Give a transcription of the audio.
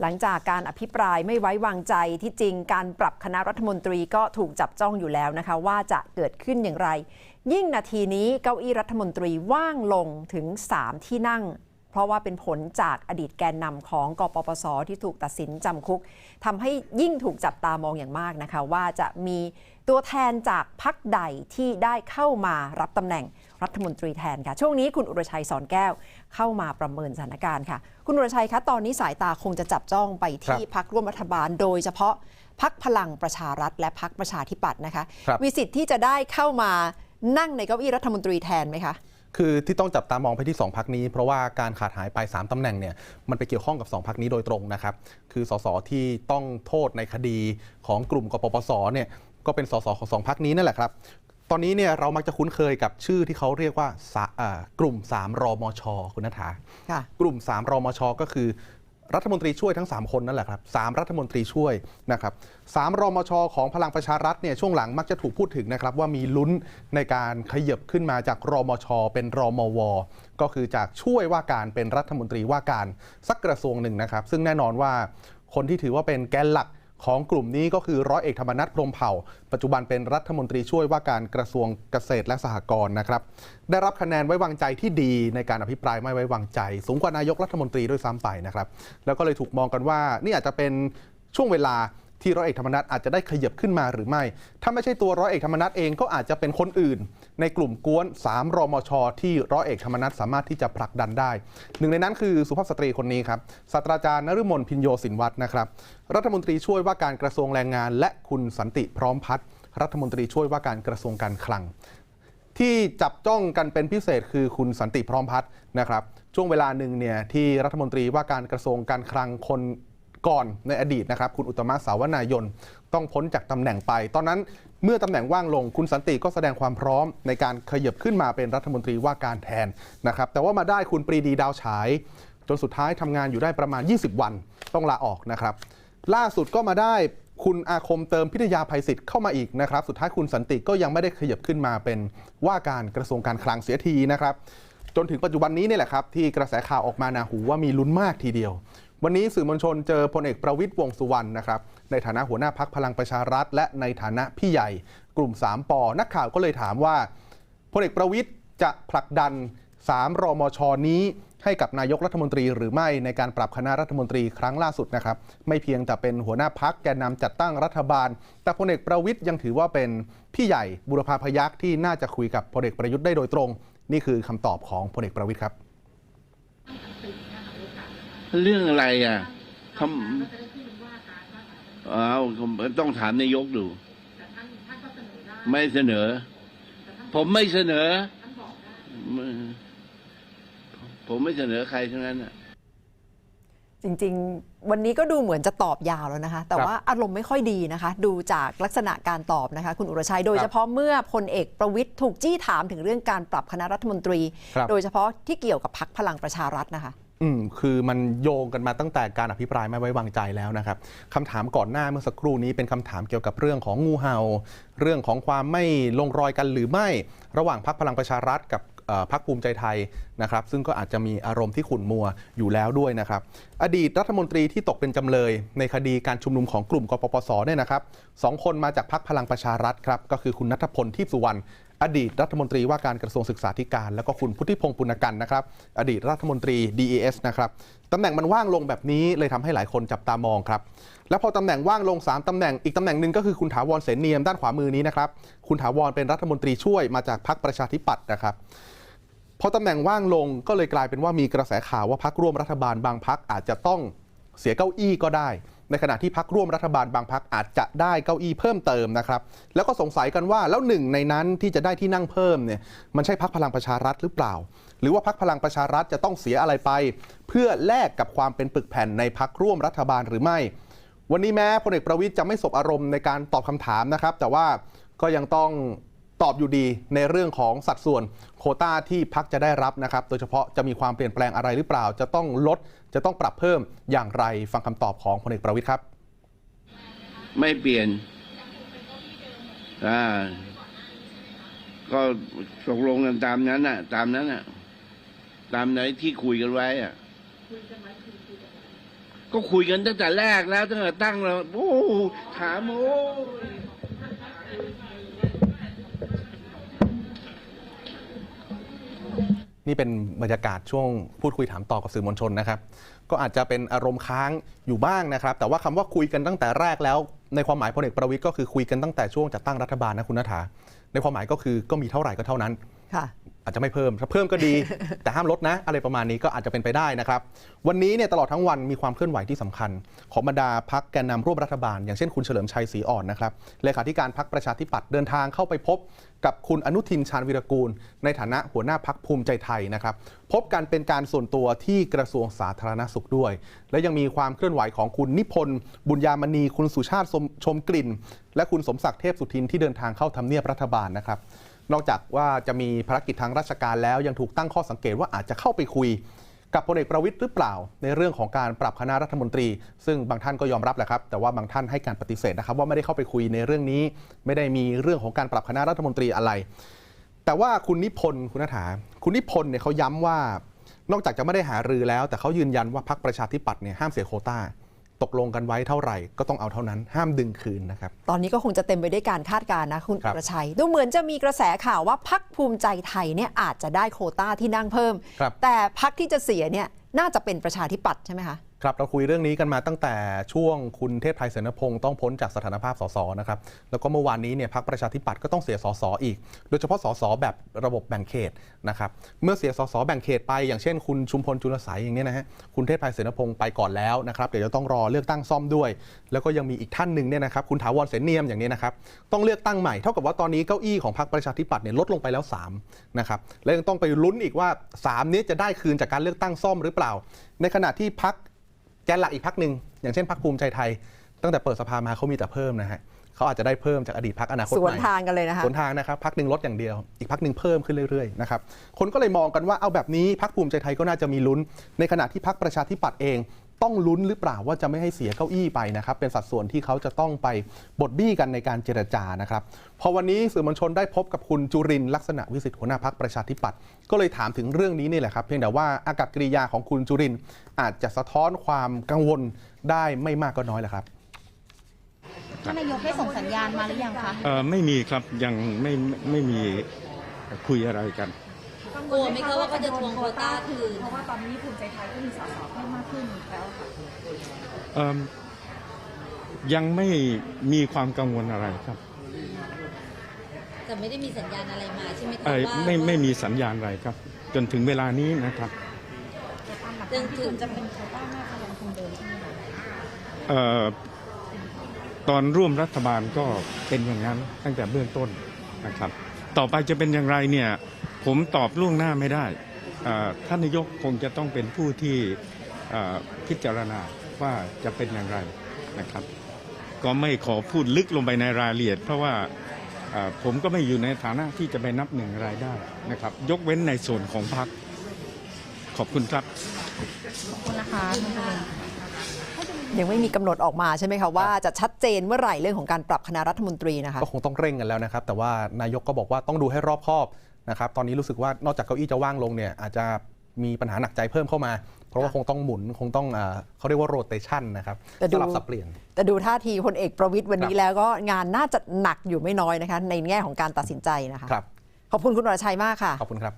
หลังจากการอภิปรายไม่ไว้วางใจที่จริงการปรับคณะรัฐมนตรีก็ถูกจับจ้องอยู่แล้วนะคะ ว่าจะเกิดขึ้นอย่างไร ยิ่งนาทีนี้เก้าอี้รัฐมนตรีว่างลงถึง 3 ที่นั่ง เพราะว่าเป็นผลจากอดีตแกนนำของกปปส ที่ถูกตัดสินจำคุกทำให้ยิ่งถูกจับตามองอย่างมากนะคะ ว่าจะมีตัวแทนจากพักใดที่ได้เข้ามารับตำแหน่งรัฐมนตรีแทนค่ะ ช่วงนี้คุณอุรชัยสอนแก้วเข้ามาประเมินสถานการณ์ค่ะ คุณอุรชัยคะตอนนี้สายตาคงจะจับจ้องไปที่พักร่วมรัฐบาล โดยเฉพาะพักพลังประชารัฐ และพักประชาธิปัตย์นะคะครับมีสิทธิ์ที่จะได้เข้ามานั่งในเก้าอี้รัฐมนตรีแทนไหมคะ คือที่ต้องจับตามองไปที่ 2พักนี้ เพราะว่าการขาดหายไป3ตำแหน่งเนี่ยมันไปเกี่ยวข้องกับ 2พักนี้โดยตรงนะครับ คือสสที่ต้องโทษในคดีของกลุ่มกปปสเนี่ยก็เป็นสสของสองพักนี้นั่นแหละครับ ตอนนี้เนี่ยเรามักจะคุ้นเคยกับชื่อที่เขาเรียกว่าสาอ่ากลุ่ม 3 รมช คุณนัฐาค่ะกลุ่ม 3 รมช ก็คือ รัฐมนตรีช่วยทั้ง 3 คนนั่นแหละครับสามรัฐมนตรีช่วยนะครับสามรมชของพลังประชารัฐเนี่ยช่วงหลังมักจะถูกพูดถึงนะครับว่ามีลุ้นในการขยับขึ้นมาจากรมช เป็นรมว ก็คือจากช่วยว่าการเป็นรัฐมนตรีว่าการสักกระทรวงหนึ่งนะครับ ซึ่งแน่นอนว่าคนที่ถือว่าเป็นแกนหลัก ของกลุ่มนี้ก็คือร้อยเอกธรรมนัฐพรมเผ่า ปัจจุบันเป็นรัฐมนตรีช่วยว่าการกระทรวงเกษตรและสหกรณ์นะครับ ได้รับคะแนนไว้วางใจที่ดีในการอภิปรายไม่ไว้วางใจ สูงกว่านายกรัฐมนตรีด้วยซ้ำไปนะครับ แล้วก็เลยถูกมองกันว่านี่อาจจะเป็นช่วงเวลา ที่ร้อยเอกธรรมนัฐอาจจะได้ขยับขึ้นมาหรือไม่ ถ้าไม่ใช่ตัวร้อยเอกธรรมนัฐเองก็อาจจะเป็นคนอื่น ในกลุ่มกวน 3 รมช ที่ร้อยเอกธรรมนัฐสามารถที่จะผลักดันได้ หนึ่งในนั้นคือสุภาพสตรีคนนี้ครับศาสตราจารย์นฤมลพินโยสินวัฒน์นะครับรัฐมนตรีช่วยว่าการกระทรวงแรงงาน และคุณสันติพร้อมพัฒน์รัฐมนตรีช่วยว่าการกระทรวงการคลัง ที่จับจ้องกันเป็นพิเศษคือคุณสันติพร้อมพัฒน์นะครับช่วงเวลาหนึ่งเนี่ยที่รัฐมนตรีว่าการกระทรวงการคลังคน ก่อนในอดีตนะครับ คุณอุตมะสาวนายนต้องพ้นจากตำแหน่งไป ตอนนั้นเมื่อตำแหน่งว่างลงคุณสันติก็แสดงความพร้อมในการขยับขึ้นมาเป็นรัฐมนตรีว่าการแทนนะครับ แต่ว่ามาได้คุณปรีดีดาวฉาย จนสุดท้ายทำงานอยู่ได้ประมาณ 20 วันต้องลาออกนะครับ ล่าสุดก็มาได้คุณอาคมเติมพิทยาภัยศิษย์เข้ามาอีกนะครับ สุดท้ายคุณสันติก็ยังไม่ได้ขยับขึ้นมาเป็นว่าการกระทรวงการคลังเสียทีนะครับ จนถึงปัจจุบันนี้นี่แหละครับที่กระแสข่าวออกมานาหูว่ามีลุ้นมากทีเดียว วันนี้สื่อมวลชนเจอพลเอกประวิตยวงสุวรรณนะครับในฐานะหัวหน้าพักพลังประชารัฐ และในฐานะพี่ใหญ่กลุ่ม 3ปอนักข่าวก็เลยถามว่าพลเอกประวิตยจะผลักดัน 3 รมชนี้ให้กับนายกรัฐมนตรีหรือไม่ในการปรับคณะรัฐมนตรีครั้งล่าสุดนะครับ ไม่เพียงแต่เป็นหัวหน้าพักแกนนำจัดตั้งรัฐบาล แต่พลเอกประวิตยยังถือว่าเป็นพี่ใหญ่บุรพาพยักษ์ที่น่าจะคุยกับพลเอกประยุทธ์ได้โดยตรง นี่คือคำตอบของพลเอกประวิตยครับ เรื่องอะไรอะทำเอาต้องถามนายกดู ไม่เสนอ ผมไม่เสนอ ผมไม่เสนอใครทั้งนั้นอะจริงๆ วันนี้ก็ดูเหมือนจะตอบยาวแล้วนะคะ แต่ครับว่าอารมณ์ไม่ค่อยดีนะคะ ดูจากลักษณะการตอบนะคะ คุณอุรชัยโดยเฉพาะเมื่อพลเอกประวิทย์ถูกจี้ถามถึงเรื่องการปรับคณะรัฐมนตรีครับโดยเฉพาะที่เกี่ยวกับพักพลังประชารัฐนะคะ อืมคือมันโยงกันมาตั้งแต่การอภิปรายไม่ไว้วางใจแล้วนะครับคำถามก่อนหน้าเมื่อสักครู่นี้เป็นคำถามเกี่ยวกับเรื่องของงูเห่า เรื่องของความไม่ลงรอยกันหรือไม่ ระหว่างพรรคพลังประชารัฐกับพรรคภูมิใจไทยนะครับ ซึ่งก็อาจจะมีอารมณ์ที่ขุ่นมัวอยู่แล้วด้วยนะครับ อดีตรัฐมนตรีที่ตกเป็นจำเลย ในคดีการชุมนุมของกลุ่มกปปสเนี่ยนะครับสองคนมาจากพรรคพลังประชารัฐครับ ก็คือคุณนัทพลทิพย์สุวรรณ อดีตรัฐมนตรีว่าการกระทรวงศึกษาธิการ แล้วก็คุณพุทธิพงศ์ปุณกันนะครับ อดีตรัฐมนตรี DES นะครับตำแหน่งมันว่างลงแบบนี้เลยทำให้หลายคนจับตามองครับ แล้วพอตำแหน่งว่างลง 3ตำแหน่งอีกตำแหน่งหนึ่งก็คือคุณถาวรเสนเนียมด้านขวามือนี้นะครับ คุณถาวรเป็นรัฐมนตรีช่วยมาจากพรรคประชาธิปัตย์นะครับพอตำแหน่งว่างลงก็เลยกลายเป็นว่ามีกระแสข่าวว่าพักร่วมรัฐบาลบางพักอาจจะต้องเสียเก้าอี้ก็ได้ ในขณะที่พักร่วมรัฐบาลบางพักอาจจะได้เก้าอี้เพิ่มเติมนะครับ แล้วก็สงสัยกันว่าแล้วหนึ่งในนั้นที่จะได้ที่นั่งเพิ่มเนี่ยมันใช่พักพลังประชารัฐหรือเปล่า หรือว่าพักพลังประชารัฐจะต้องเสียอะไรไป เพื่อแลกกับความเป็นปึกแผ่นในพักร่วมรัฐบาลหรือไม่ วันนี้แม้พลเอกประวิตยจะไม่สบอารมณ์ในการตอบคำถามนะครับ แต่ว่าก็ยังต้อง ตอบอยู่ดีในเรื่องของสัดส่วนโคต้าที่พักจะได้รับนะครับ โดยเฉพาะจะมีความเปลี่ยนแปลงอะไรหรือเปล่า จะต้องลด จะต้องปรับเพิ่มอย่างไร ฟังคำตอบของพลเอกประวิตยครับ ไม่เปลี่ยนอ่าก็ตกลงกันตามนั้นน่ะ ตามนั้นน่ะ ตามไหนที่คุยกันไว้อะก็คุยกันตั้งแต่แรกแล้วตั้งแต่ตั้งเราโอ้ถามโอ้ นี่เป็นบรรยากาศช่วงพูดคุยถามตอบกับสื่อมวลชนนะครับ ก็อาจจะเป็นอารมณ์ค้างอยู่บ้างนะครับ แต่ว่าคำว่าคุยกันตั้งแต่แรกแล้ว ในความหมายพลเอกประวิทย์ก็คือคุยกันตั้งแต่ช่วงจัดตั้งรัฐบาลนะคุณนัฐาในความหมายก็คือก็มีเท่าไหร่ก็เท่านั้น อาจจะไม่เพิ่มถ้าเพิ่มก็ดี แต่ห้ามลดนะ อะไรประมาณนี้ก็อาจจะเป็นไปได้นะครับ วันนี้เนี่ยตลอดทั้งวันมีความเคลื่อนไหวที่สำคัญ ของบรรดาพักแกนนำร่วมรัฐบาล อย่างเช่นคุณเฉลิมชัยศรีอ่อนนะครับเลขาธิการพักประชาธิปัตย์เดินทางเข้าไปพบกับคุณอนุทินชาญวิรกูล ในฐานะหัวหน้าพักภูมิใจไทยนะครับ พบกันเป็นการส่วนตัวที่กระทรวงสาธารณสุขด้วย และยังมีความเคลื่อนไหวของคุณนิพนธ์บุญญามณีคุณสุชาติชมชมกลิ่น และคุณสมศักดิ์เทพสุทินที่เดินทางเข้าทำเนียบรัฐบาลนะครับ นอกจากว่าจะมีภารกิจทางราชการแล้วยังถูกตั้งข้อสังเกตว่าอาจจะเข้าไปคุย กับพลเอกประวิตยหรือเปล่า ในเรื่องของการปรับคณะรัฐมนตรี ซึ่งบางท่านก็ยอมรับแหละครับ แต่ว่าบางท่านให้การปฏิเสธนะครับ ว่าไม่ได้เข้าไปคุยในเรื่องนี้ ไม่ได้มีเรื่องของการปรับคณะรัฐมนตรีอะไร แต่ว่าคุณนิพนธ์คุณนัฐาคุณนิพนธ์เนี่ยเขาย้ำว่า นอกจากจะไม่ได้หารือแล้ว แต่เขายืนยันว่าพรรคประชาธิปัตย์เนี่ยห้ามเสียโควต้า ตกลงกันไว้เท่าไหร่ก็ต้องเอาเท่านั้นห้ามดึงคืนนะครับ ตอนนี้ก็คงจะเต็มไปด้วยการคาดการณ์นะคุณครับประชัย ดูเหมือนจะมีกระแสข่าวว่าพักภูมิใจไทยเนี่ยอาจจะได้โควต้าที่นั่งเพิ่มครับแต่พักที่จะเสียเนี่ยน่าจะเป็นประชาธิปัตย์ใช่ไหมคะ ครับเราคุยเรื่องนี้กันมาตั้งแต่ช่วงคุณเทพไทยเสนพงศ์ต้องพ้นจากสถานภาพสสนะครับแล้วก็เมื่อวานนี้เนี่ยพรรคประชาธิปัตย์ก็ต้องเสียสสอีก โดยเฉพาะสสแบบระบบแบ่งเขตนะครับเมื่อเสียสสแบ่งเขตไปอย่างเช่น คุณชุมพลจุลสายอย่างนี้นะฮะคุณเทพไทยเสนพงศ์ไปก่อนแล้วนะครับเดี๋ยวจะต้องรอเลือกตั้งซ่อมด้วย แล้วก็ยังมีอีกท่านหนึ่งเนี่ยนะครับคุณถาวรเสนเนียมอย่างนี้นะครับต้องเลือกตั้งใหม่เท่ากับว่าตอนนี้เก้าอี้ของพรรคประชาธิปัตย์เนี่ยลดลงไปแล้ว3นะครับและยังต้องไปลุ้นอีกว่า 3 นี้จะได้คืนจากการเลือกตั้งซ่อมหรือเปล่า ในขณะที่พรรค แกนหลักอีกพักหนึ่งอย่างเช่นพักภูมิใจไทย ตั้งแต่เปิดสภามาเขามีแต่เพิ่มนะฮะเขาอาจจะได้เพิ่มจากอดีตพักอนาคตสใหวนม่ทางกันเลยนะคะสวนทางนะครับพักหนึ่งลดอย่างเดียว อีกพักหนึ่งเพิ่มขึ้นเรื่อยๆนะครับคนก็เลยมองกันว่าเอาแบบนี้พักภูมิใจไทยก็น่าจะมีลุ้น ในขณะที่พักประชาธิปัตย์เอง ต้องลุ้นหรือเปล่าว่าจะไม่ให้เสียเก้าอี้ไปนะครับ เป็นสัดส่วนที่เขาจะต้องไปบดบี้กันในการเจรจานะครับ พอวันนี้สื่อมวลชนได้พบกับคุณจุรินทร์ลักษณะวิสิทธิ์หัวหน้าพักประชาธิปัตย์ก็เลยถามถึงเรื่องนี้นี่แหละครับ เพียงแต่ว่าอากับกิริยาของคุณจุรินทร์อาจจะสะท้อนความกังวลได้ไม่มากก็น้อยแหละครับท่านนายกได้ส่งสัญญาณมาหรือยังคะเอ่อไม่มีครับยังไม่ไม่ไม่มีคุยอะไรกัน กลัวไหมคะว่าเขาจะทวงโควต้าคืนเพราะว่าตอนนี้ภูมิใจไทยก็มีสสเพิ่มมากขึ้นแล้วค่ะเอิ่มยังไม่มีความกังวลอะไรครับ แต่ไม่ได้มีสัญญาณอะไรมาใช่ไหมคะเอ่อว่าไม่ไม่มีสัญญาณอะไรครับ จนถึงเวลานี้นะครับแต่ตามหลักเรื่กาองรที่ถึคุงณจะเป็นโควต้าแม่คะยังคงเดิมใช่ไหมคะเอ่อตอนร่วมรัฐบาลก็เป็นอย่างนั้นตั้งแต่เบื้องต้นนะครับ ต่อไปจะเป็นอย่างไรเนี่ย ผมตอบล่วงหน้าไม่ได้เอ่อท่านนายกคงจะต้องเป็นผู้ที่เอ่อพิจารณาว่าจะเป็นอย่างไรนะครับ ก็ไม่ขอพูดลึกลงไปในรายละเอียด เพราะว่าเอ่อผมก็ไม่อยู่ในฐานะที่จะไปนับหนึ่งรายได้นะครับ ยกเว้นในส่วนของพรรคขอบคุณครับ ขอบคุณนะคะท่านประธานยังไม่มีกำหนดออกมาใช่ไหมคะว่าจะชัดเจนเมื่อไหร่เรื่องของการปรับคณะรัฐมนตรีนะคะก็คงต้องเร่งกันแล้วนะครับ แต่ว่านายกก็บอกว่าต้องดูให้รอบคอบ นะครับตอนนี้รู้สึกว่านอกจากเก้าอี้จะว่างลงเนี่ยอาจจะมีปัญหาหนักใจเพิ่มเข้ามา เพราะว่าค่ะคงต้องหมุนคงต้องอ่าเขาเรียกว่าโรเตชันนะครับแต่ดู สลับสับเปลี่ยน แต่ดูท่าทีพลเอกประวิตยวันนี้ครับแล้วก็งานน่าจะหนักอยู่ไม่น้อยนะคะ ในแง่ของการตัดสินใจนะคะ ครับ ขอบคุณคุณวรชัยมากค่ะ ขอบคุณครับ